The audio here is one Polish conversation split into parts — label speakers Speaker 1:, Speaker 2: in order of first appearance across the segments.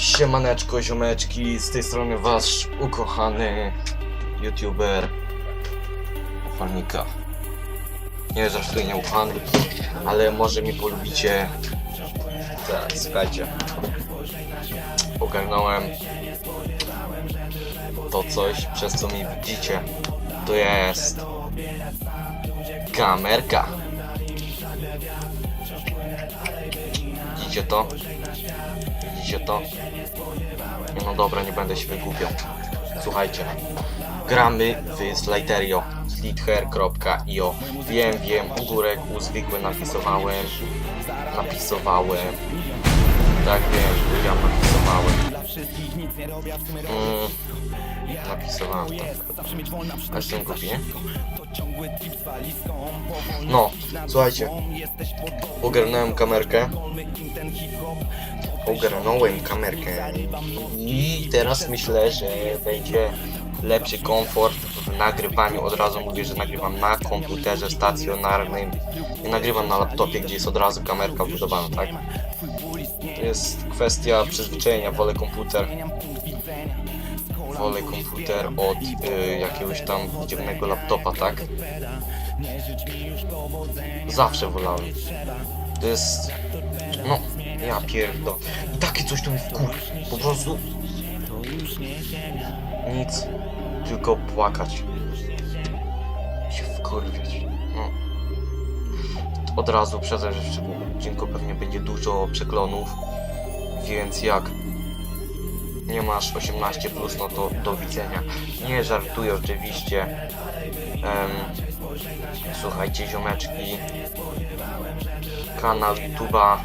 Speaker 1: Siemaneczko, ziomeczki, z tej strony wasz ukochany youtuber Ufanika. Nie żartuję, nie ufany, ale może mi polubicie. Tak, słuchajcie. Ogarnąłem to coś, przez co mi widzicie. To jest kamerka. Widzicie to? Widzicie to? No dobra, nie będę się wygłupiał. Słuchajcie, gramy w Sliderio, slither.io. Wiem, wiem, u górek, u zwykłe napisowałem, napisowałem. Tak wiem, ja napisowałem. Mm, napisowałem, tak. A jestem głupi, nie? No, słuchajcie, ogarnąłem kamerkę. Ogarnąłem kamerkę i teraz myślę, że będzie lepszy komfort w nagrywaniu. Od razu mówię, że nagrywam na komputerze stacjonarnym. Nie nagrywam na laptopie, gdzie jest od razu kamerka wbudowana, tak? To jest kwestia przyzwyczajenia, wolę komputer. Wolę komputer od y, jakiegoś tam dziwnego laptopa, tak? Zawsze wolałem. To jest... No, ja pierdol. I takie coś to mi wkur... Po prostu... Nic. Tylko płakać. Się wkurwiać. No. Od razu przeze że w tym odcinku pewnie będzie dużo przeklonów. Więc jak nie masz 18 plus, no to do widzenia. Nie żartuję oczywiście. Em, słuchajcie ziomeczki. Kanał YouTube'a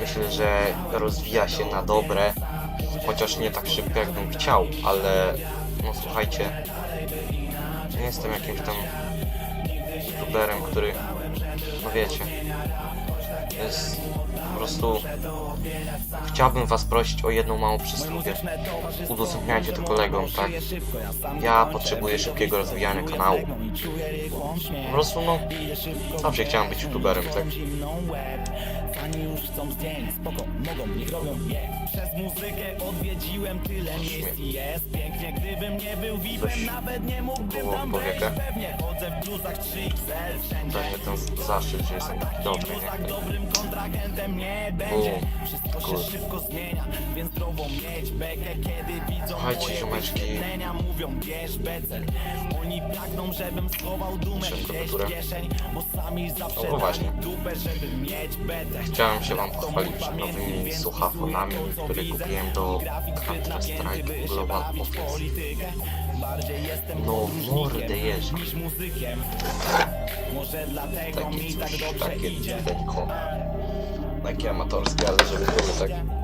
Speaker 1: myślę, że rozwija się na dobre. Chociaż nie tak szybko jakbym chciał, ale no słuchajcie. Nie jestem jakimś tam youtuberem, który no wiecie. Jest prostu chciałbym was prosić o jedną małą przysługę. Udostępniajcie to kolegom, tak? Ja potrzebuję szybkiego rozwijania kanału. Po prostu no zawsze chciałem być youtuberem, tak?
Speaker 2: Fani już chcą zdjęć, spoko, mogą, niech robią je Przez muzykę odwiedziłem tyle miejsc i jest pięknie Gdybym nie był
Speaker 1: Coś
Speaker 2: VIP-em, nawet nie mógłbym
Speaker 1: było
Speaker 2: tam
Speaker 1: w
Speaker 2: wejść
Speaker 1: powiekach?
Speaker 2: Pewnie chodzę w bluzach 3XL wszędzie
Speaker 1: ten zaszczyt, że jestem taki dobry,
Speaker 2: Tak
Speaker 1: nie?
Speaker 2: dobrym kontrahentem nie będzie. Wszystko się szybko zmienia, więc mieć bekę Kiedy widzą
Speaker 1: Słuchajcie,
Speaker 2: moje
Speaker 1: ziomeczki.
Speaker 2: wyświetlenia Mówią bierz becel Oni pragną, żebym schował dumę
Speaker 1: Szybko
Speaker 2: gdzieś w kieszeń Bo sami zawsze
Speaker 1: No właśnie.
Speaker 2: dali dupę, żeby mieć betę
Speaker 1: Chciałem się wam pochwalić nowymi słuchafonami, które kupiłem do Counter Strike Global Offensive. No mordę jeżdża. Takie coś, takie tylko. Takie amatorskie, ale żeby były tak.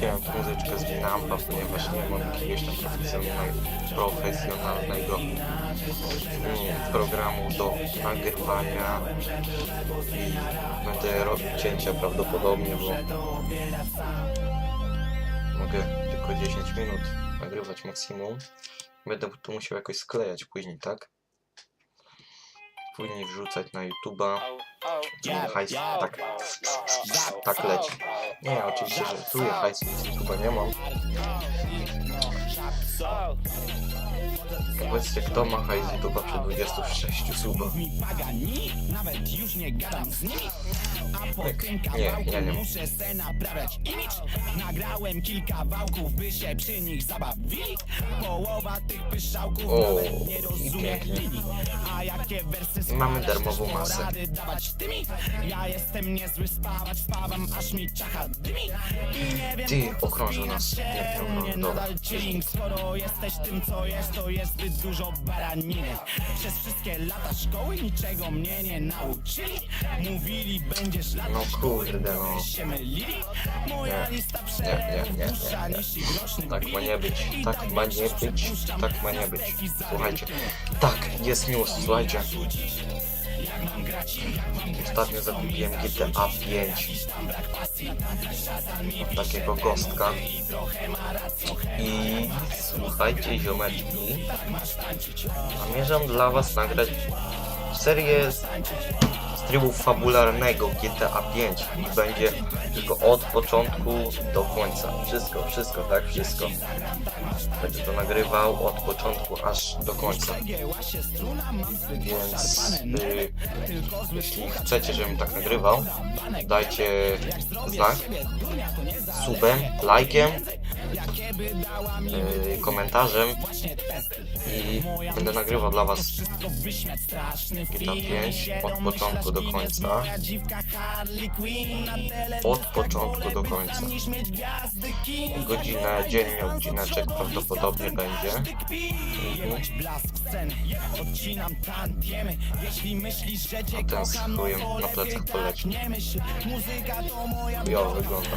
Speaker 1: tę muzyczkę z Winampa, ponieważ nie mam jakiegoś tam profesjonalnego mm, programu do nagrywania i będę robił cięcia prawdopodobnie, bo mogę tylko 10 minut nagrywać maksimum. Będę tu musiał jakoś sklejać później, tak? Później wrzucać na YouTube'a. Żeby hajs tak, tak leci. Nie, oczywiście, tu hajsu YouTube'a nie mam. Powiedzcie, kto ma hajs YouTube'a przy 26 subach?
Speaker 2: już nie gadam z nimi A
Speaker 1: Tak, ja nie mam.
Speaker 2: muszę se naprawiać imidż Nagrałem kilka wałków, by się przy nich zabawili Połowa tych pyszałków nawet nie rozumie linii A wersy
Speaker 1: Mamy darmową masę.
Speaker 2: rady dawać tymi Ja jestem niezły spawać, spawam aż mi czacha dymi I nie wiem
Speaker 1: Ty, okrążył nas. Nie, nie dobra.
Speaker 2: Skoro jesteś tym co jest, to jest zbyt dużo baraniny Przez wszystkie lata szkoły niczego mnie nie nauczyli Mówili będziesz latać
Speaker 1: No kurde, no.
Speaker 2: się mylili Moja lista
Speaker 1: nie,
Speaker 2: niż.
Speaker 1: Tak ma nie być, tak ma nie być, tak ma nie być. Słuchajcie, tak, jest news, słuchajcie. Ostatnio zakupiłem GTA 5 od takiego gostka i słuchajcie ziomeczki zamierzam dla was nagrać serię trybu fabularnego GTA 5 i będzie tylko od początku do końca. Wszystko, wszystko, tak? Wszystko. Będę to nagrywał od początku aż do końca. Więc y, jeśli chcecie, żebym tak nagrywał, dajcie znak subem, lajkiem, y, komentarzem i będę nagrywał dla was GTA 5 od początku do końca. Od początku do końca. Godzinę dziennie odcineczek prawdopodobnie będzie. Mhm. A ten z na plecach poleci. Chujowo wygląda.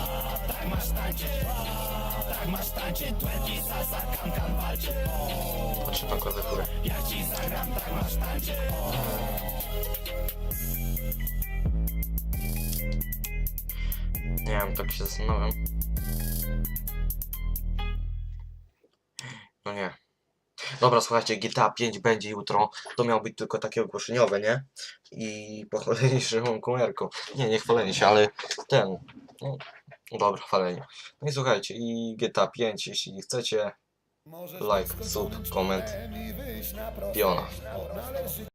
Speaker 1: Patrzę na klawiaturę. Nie wiem, tak się zastanawiam. No nie. Dobra, słuchajcie, GTA 5 będzie jutro. To miało być tylko takie ogłoszeniowe, nie? I pochwalenie Szymon Kumerką. Nie, nie chwalenie się, ale ten. No, dobra, chwalenie. No i słuchajcie, i GTA 5, jeśli chcecie, like, sub, koment, piona.